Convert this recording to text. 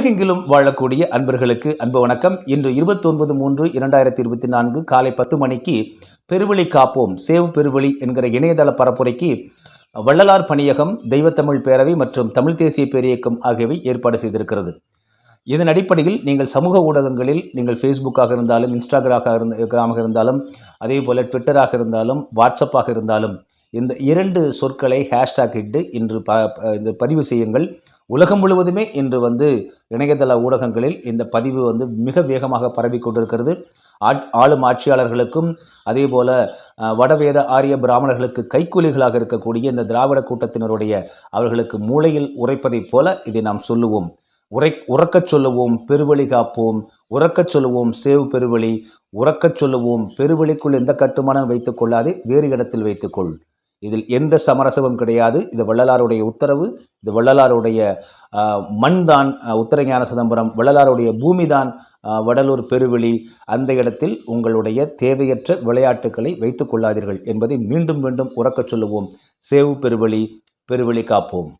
உலகெங்கிலும் வாழக்கூடிய அன்பர்களுக்கு அன்பு வணக்கம். இன்று இருபத்தொன்பது மூன்று இரண்டாயிரத்தி இருபத்தி நான்கு காலை பத்து மணிக்கு பெருவழி காப்போம். சேவ் பெருவழி என்கிற இணையதள பரப்புரைக்கு வள்ளலார் பணியகம் தெய்வத்தமிழ் பேரவை மற்றும் தமிழ் தேசிய பேரியக்கம் ஆகியவை ஏற்பாடு செய்திருக்கிறது. இதன் அடிப்படையில் நீங்கள் சமூக ஊடகங்களில் நீங்கள் ஃபேஸ்புக்காக இருந்தாலும் இன்ஸ்டாகிராமாக இருந்த இருந்தாலும் அதே போல் ட்விட்டராக இருந்தாலும் வாட்ஸ்அப்பாக இருந்தாலும் இந்த இரண்டு சொற்களை ஹேஷ்டாக் இட்டு இன்று ப ப- இந்த பதிவு செய்யுங்கள். உலகம் முழுவதுமே இன்று வந்து இணையதள ஊடகங்களில் இந்த பதிவு வந்து மிக வேகமாக பரவி கொண்டிருக்கிறது. ஆட்- ஆளும் ஆட்சியாளர்களுக்கும் அதே போல வடவேத ஆரிய பிராமணர்களுக்கு கைக்கூலிகளாக இருக்கக்கூடிய இந்த திராவிட கூட்டத்தினருடைய அவர்களுக்கு மூளையில் உரைப்பதைப் போல இதை நாம் சொல்லுவோம். உரை உறக்கச் சொல்லுவோம் பெருவழி காப்போம் உறக்கச் சொல்லுவோம் சேவ் பெருவழி உறக்கச் சொல்லுவோம் பெருவழிக்குள் எந்த கட்டுமானம் வைத்துக் கொள்ளாதே வேறு இடத்தில் வைத்துக்கொள் இதில் எந்த சமரசமும் கிடையாது. இது வள்ளலாருடைய உத்தரவு. இது வள்ளலாருடைய மண் தான் உத்தரஞான சிதம்பரம். வள்ளலாருடைய பூமி தான் வடலூர் பெருவெளி அந்த இடத்தில் உங்களுடைய தேவையற்ற விளையாட்டுக்களை வைத்துக் கொள்ளாதீர்கள் என்பதை மீண்டும் மீண்டும் உறக்கச் சொல்லுவோம். சேவு பெருவெளி பெருவெளி காப்போம்.